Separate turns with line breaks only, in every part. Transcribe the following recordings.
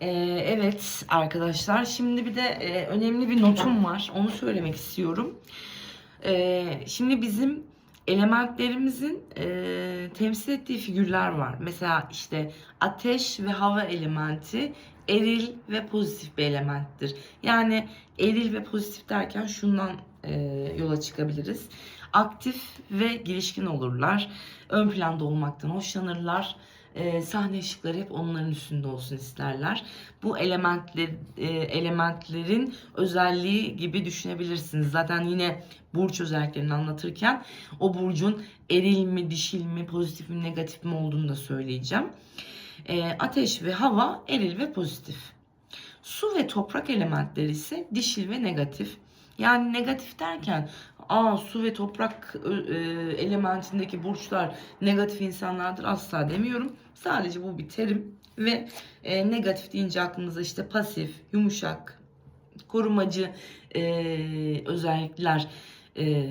Ee, evet arkadaşlar şimdi bir de e, önemli bir notum var onu söylemek istiyorum. Ee, şimdi bizim elementlerimizin e, temsil ettiği figürler var. Mesela işte ateş ve hava elementi eril ve pozitif bir elementtir. Yani eril ve pozitif derken şundan e, yola çıkabiliriz. Aktif ve girişkin olurlar. Ön planda olmaktan hoşlanırlar. E, sahne ışıkları hep onların üstünde olsun isterler. Bu elementler e, elementlerin özelliği gibi düşünebilirsiniz. Zaten yine burç özelliklerini anlatırken o burcun eril mi, dişil mi, pozitif mi, negatif mi olduğunu da söyleyeceğim. E, ateş ve hava eril ve pozitif. Su ve toprak elementleri ise dişil ve negatif. Yani negatif derken aa su ve toprak e, elementindeki burçlar negatif insanlardır asla demiyorum. Sadece bu bir terim ve e, negatif deyince aklınıza işte pasif, yumuşak, korumacı e, özellikler e,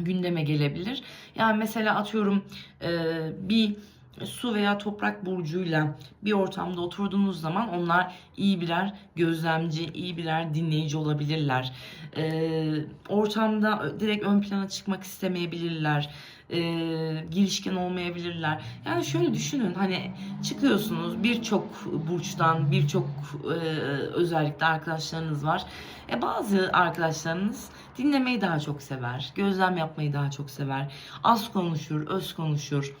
gündeme gelebilir. Yani mesela atıyorum e, bir su veya toprak burcuyla bir ortamda oturduğunuz zaman onlar iyi birer gözlemci, iyi birer dinleyici olabilirler. Ee, ortamda direkt ön plana çıkmak istemeyebilirler. Ee, girişken olmayabilirler. Yani şöyle düşünün hani çıkıyorsunuz birçok burçtan birçok e, özellikle arkadaşlarınız var. E, bazı arkadaşlarınız dinlemeyi daha çok sever, gözlem yapmayı daha çok sever, az konuşur, öz konuşur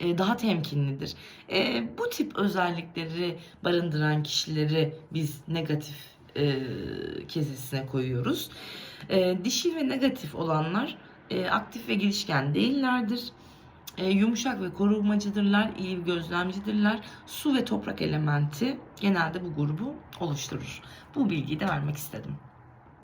e, daha temkinlidir. E, bu tip özellikleri barındıran kişileri biz negatif e, kesesine koyuyoruz. E, dişil ve negatif olanlar e, aktif ve girişken değillerdir. Yumuşak ve korumacıdırlar, iyi gözlemcidirler. Su ve toprak elementi genelde bu grubu oluşturur. Bu bilgiyi de vermek istedim.